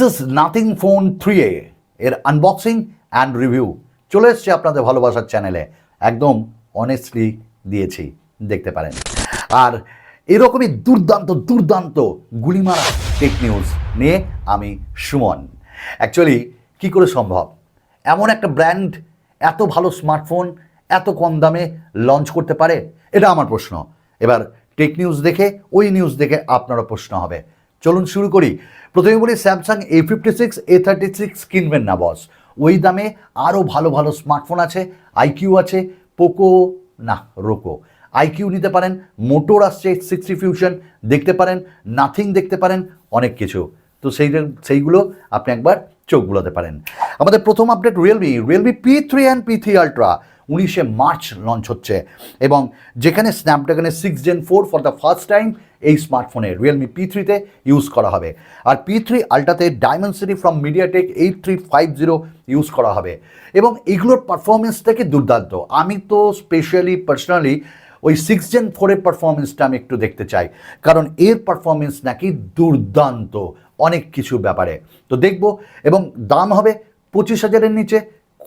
This is nothing phone three A এর unboxing and review চলে এসছে আপনাদের ভালোবাসার চ্যানেলে একদম অনেস্টলি দিয়েছি, দেখতে পারেন। আর এরকমই দুর্দান্ত দুর্দান্ত গুলিমারা টেক নিউজ নিয়ে আমি সুমন। অ্যাকচুয়ালি কী করে সম্ভব? এমন একটা ব্র্যান্ড এত ভালো স্মার্টফোন এত কম দামে লঞ্চ করতে পারে? এটা আমার প্রশ্ন। এবার টেক নিউজ দেখে, ওই নিউজ দেখে আপনারও প্রশ্ন হবে। চলুন শুরু করি। প্রথমে বলি Samsung A fifty six A thirty six কিনবেন না বস ওই দামে আরও ভালো ভালো স্মার্টফোন আছে আইকিউ আছে পোকো না রোকো আইকিউ নিতে পারেন মোটোর আসছে সিক্সটি ফিউশন দেখতে পারেন নাথিং দেখতে পারেন, অনেক কিছু। তো সেই সেইগুলো আপনি একবার চোখ বুলাতে পারেন। আমাদের প্রথম update Realme Realme P three and P three ultra উনিশে মার্চ লঞ্চ হচ্ছে। এবং যেখানে স্ন্যাপড্রাগনের six gen four for the first time এই স্মার্টফোনে রিয়েলমি পি থ্রিতে ইউজ করা হবে। আর P three আলট্রাতে Dimensity from MediaTek eight three five zero use করা হবে। এবং এগুলোর পারফরমেন্স থেকে দুর্দান্ত। আমি তো স্পেশালি পার্সোনালি ওই সিক্স জেন ফোরের পারফরমেন্সটা আমি একটু দেখতে চাই। কারণ এর পারফরমেন্স নাকি দুর্দান্ত অনেক কিছু ব্যাপারে। তো দেখব, এবং দাম হবে পঁচিশ হাজারের নিচে,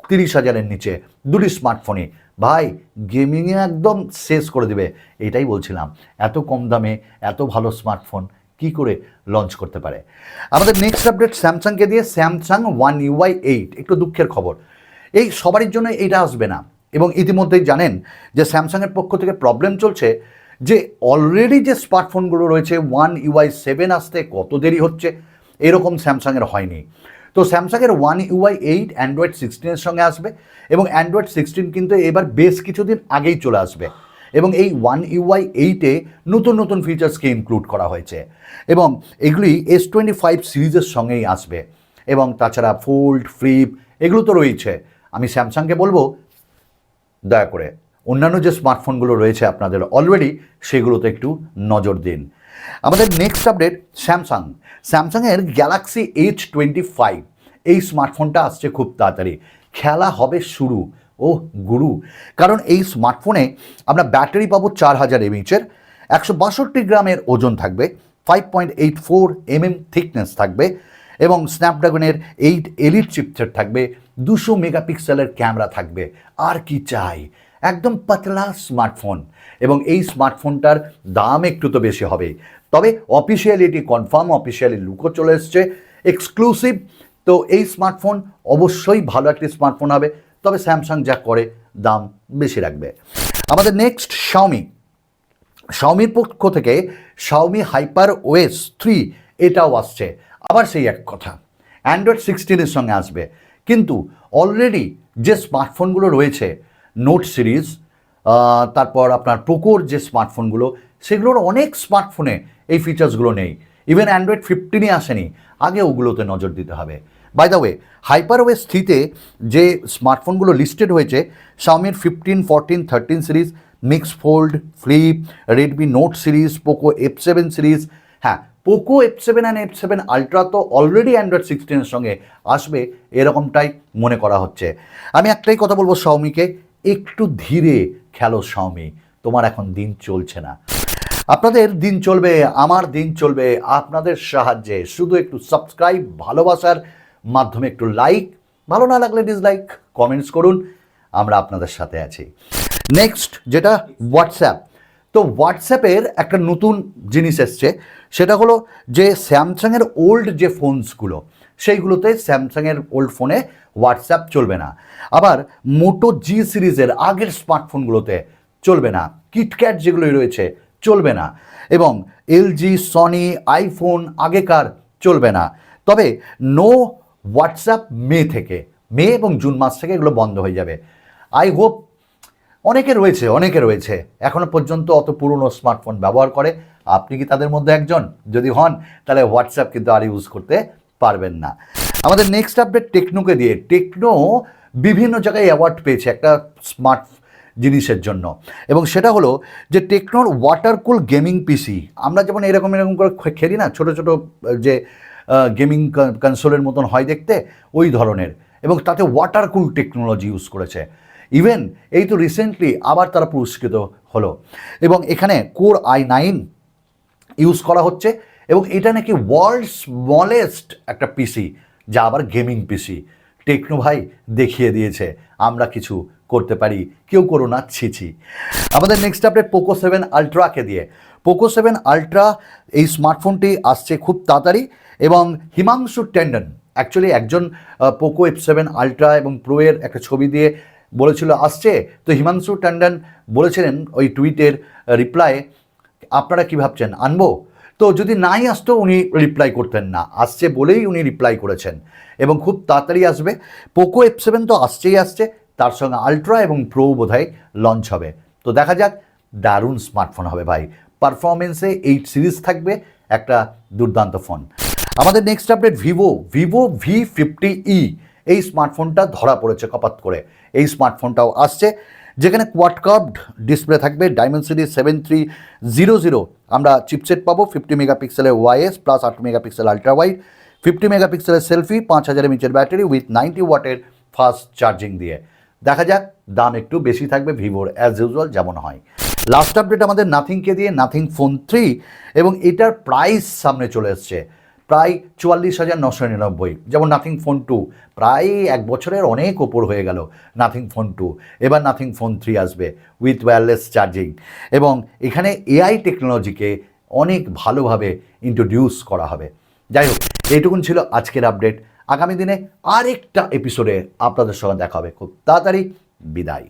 তিরিশ হাজারের নিচে দুটি স্মার্টফোনই ভাই গেমিংয়ে একদম শেষ করে দেবে। এটাই বলছিলাম। এত কম দামে, এত ভালো স্মার্টফোন কি করে লঞ্চ করতে পারে? আমাদের নেক্সট আপডেট স্যামসাংকে দিয়ে স্যামসাং ওয়ান ইউআই এইট একটু দুঃখের খবর। এই সবারই জন্য এইটা আসবে না। এবং ইতিমধ্যেই জানেন যে স্যামসাংয়ের পক্ষ থেকে প্রবলেম চলছে যে অলরেডি যে স্মার্টফোনগুলো রয়েছে ওয়ান ইউআই সেভেন আসতে কত দেরি হচ্ছে? এরকম স্যামসাংয়ের হয়নি। তো স্যামসাংয়ের ওয়ান ইউআই এইট অ্যান্ড্রয়েড সিক্সটিনের সঙ্গে আসবে এবং অ্যান্ড্রয়েড সিক্সটিন কিন্তু এবার বেশ কিছুদিন আগেই চলে আসবে এবং এই ওয়ান ইউআই এইটে নতুন নতুন ফিচার্সকে ইনক্লুড করা হয়েছে এবং এগুলি এস টোয়েন্টি ফাইভ সিরিজের সঙ্গেই আসবে এবং তাছাড়া ফোল্ড ফ্লিপ এগুলো তো রয়েছে। আমি স্যামসাংকে বলব, দয়া করে অন্যান্য যে স্মার্টফোনগুলো রয়েছে আপনাদের অলরেডি সেগুলোতে একটু নজর দিন। আমাদের নেক্সট আপডেট স্যামসাং স্যামসাংয়ের গ্যালাক্সি এইচ টোয়েন্টি ফাইভ এই স্মার্টফোনটা আসছে খুব তাড়াতাড়ি। খেলা হবে শুরু। ও গুরু। কারণ এই স্মার্টফোনে আমরা ব্যাটারি পাবো চার হাজার এমএইচের একশো বাষট্টি গ্রামের ওজন থাকবে five point eight four mm thickness থাকবে এবং স্ন্যাপড্রাগনের এইট এলিট চিপসেট থাকবে, দুশো মেগাপিক্সেলের ক্যামেরা থাকবে। আর কি চাই? একদম পাতলা স্মার্টফোন এবং এই স্মার্টফোনটার দাম একটু তো বেশি হবে। তবে অফিসিয়ালি এটি কনফার্ম অফিসিয়ালি লুকও চলে এসছে এক্সক্লুসিভ তো এই স্মার্টফোন অবশ্যই ভালো একটি স্মার্টফোন হবে, তবে স্যামসাং যা করে দাম বেশি রাখবে। আমাদের নেক্সট শাওমি শাওমির পক্ষ থেকে শাওমি হাইপার ওয়েস থ্রি এটাও আসছে। আবার সেই এক কথা অ্যান্ড্রয়েড সিক্সটিনের সঙ্গে আসবে। কিন্তু অলরেডি যে স্মার্টফোনগুলো রয়েছে নোট সিরিজ তারপর আপনার পোকোর যে স্মার্টফোনগুলো সেগুলোর অনেক স্মার্টফোনে এই ফিচার্সগুলো নেই। ইভেন অ্যান্ড্রয়েড ফিফটিনই আসেনি, আগে ওগুলোতে নজর দিতে হবে। By the way hyper OS থ্রিতে যে স্মার্টফোনগুলো লিস্টেড হয়েছে শাওমির fifteen fourteen thirteen series mix fold flip Redmi note series Poco F seven series হ্যাঁ Poco F seven and F seven ultra তো অলরেডি অ্যান্ড্রয়েড সিক্সটিনের সঙ্গে আসবে, এরকমটাই মনে করা হচ্ছে। আমি একটাই কথা বলব শাওমিকে একটু ধীরে খেলো শাওমি তোমার এখন দিন চলছে না। আপনাদের দিন চলবে, আমার দিন চলবে, আপনাদের সাহায্যে। শুধু একটু সাবস্ক্রাইব ভালোবাসার মাধ্যমে একটু লাইক ভালো না লাগলে ডিসলাইক কমেন্টস করুন, আমরা আপনাদের সাথে আছি। নেক্সট যেটা হোয়াটসঅ্যাপ তো হোয়াটসঅ্যাপের একটা নতুন জিনিস এসছে, সেটা হলো যে স্যামসাংয়ের ওল্ড যে ফোনসগুলো সেইগুলোতে স্যামসাংয়ের ওল্ড ফোনে হোয়াটসঅ্যাপ চলবে না। আবার মোটো জি সিরিজের আগের স্মার্টফোনগুলোতে চলবে না। কিটক্যাট যেগুলো রয়েছে চলবে না এবং এলজি সনি আইফোন আগেকার চলবে না। তবে নো হোয়াটসঅ্যাপ মে থেকে, মে এবং জুন মাস থেকে এগুলো বন্ধ হয়ে যাবে। আই হোপ অনেকে রয়েছে অনেকে রয়েছে এখনও পর্যন্ত অত পুরনো স্মার্টফোন ব্যবহার করে। আপনি কি তাদের মধ্যে একজন? যদি হন, তাহলে হোয়াটসঅ্যাপ কিন্তু আর ইউজ করতে পারবেন না। আমাদের নেক্সট আপডেট টেকনোকে দিয়ে। টেকনো বিভিন্ন জায়গায় অ্যাওয়ার্ড পেয়েছে একটা স্মার্ট জিনিসের জন্য। এবং সেটা হলো যে টেকনোর ওয়াটার কুল গেমিং পিসি আমরা যেমন এরকম এরকম করে খেলি না, ছোটো ছোটো, যে গেমিং কনসোলের মতন হয় দেখতে, ওই ধরনের। এবং তাতে ওয়াটার কুল টেকনোলজি ইউজ করেছে। ইভেন এই তো রিসেন্টলি আবার তারা পুরস্কৃত হলো। এবং এখানে কোর আই নাইন ইউজ করা হচ্ছে। এবং এটা নাকি ওয়ার্ল্ড স্মলেস্ট একটা পিসি যা আবার গেমিং পিসি টেকনো ভাই দেখিয়ে দিয়েছে, আমরা কিছু করতে পারি, কেউ করো না, ছি ছি। আমাদের নেক্সট আপডেট পোকো সেভেন আলট্রাকে দিয়ে। পোকো সেভেন আলট্রা এই স্মার্টফোনটি আসছে খুব তাড়াতাড়ি এবং হিমাংশু টেন্ডন অ্যাকচুয়ালি একজন পোকো এফ সেভেন আলট্রা এবং প্রোয়ের একটা ছবি দিয়ে বলেছিল, আসছে? তো হিমাংশু ট্যান্ডন বলেছিলেন ওই টুইটের রিপ্লাই আপনারা কি ভাবছেন, আনব? তো যদি নাই আসতো উনি রিপ্লাই করতেন না, আসছে বলেই উনি রিপ্লাই করেছেন এবং খুব তাড়াতাড়ি আসবে। পোকো এফ সেভেন তো আসছেই আসছে, তার সঙ্গে আলট্রা এবং প্রো বোধহয় লঞ্চ হবে। তো দেখা যাক, দারুণ স্মার্টফোন হবে ভাই। পারফরমেন্সে এইট সিরিজ থাকবে, একটা দুর্দান্ত ফোন আমাদের next update Vivo Vivo V fifty E এই স্মার্টফোনটা ধরা পড়েছে কপাত করে। এই স্মার্টফোনটাও আসছে। যেখানে কোয়াডকার্ভড ডিসপ্লে থাকবে Dimensity seven three zero zero আমরা চিপসেট পাবো ফিফটি মেগাপিক্সেলের ওয়াইএস প্লাস আট মেগাপিক্সেল আলট্রা ওয়াইড ফিফটি মেগাপিক্সেলের সেলফি পাঁচ হাজার এমএচের ব্যাটারি উইথ নাইনটি ওয়াটের ফাস্ট চার্জিং দিয়ে। দেখা যাক, দাম একটু বেশি থাকবে ভিভোর অ্যাজ ইউজুয়াল যেমন হয়। লাস্ট আপডেট আমাদের নাথিংকে দিয়ে, নাথিং ফোন থ্রি এবং এটার প্রাইস সামনে চলে এসছে। প্রায় চুয়াল্লিশ হাজার নশো নিরানব্বই, যেমন নাথিং ফোন টু প্রায় এক বছরের অনেক ওপর হয়ে গেল নাথিং ফোন টু এবার নাথিং ফোন থ্রি আসবে উইথ ওয়্যারলেস চার্জিং এবং এখানে এআই টেকনোলজিকে অনেক ভালোভাবে ইন্ট্রোডিউস করা হবে। যাই হোক, এইটুকুন ছিল আজকের আপডেট আগামী দিনে আরেকটা এপিসোডে আপনাদের সঙ্গে দেখা হবে। খুব তাড়াতাড়ি বিদায়।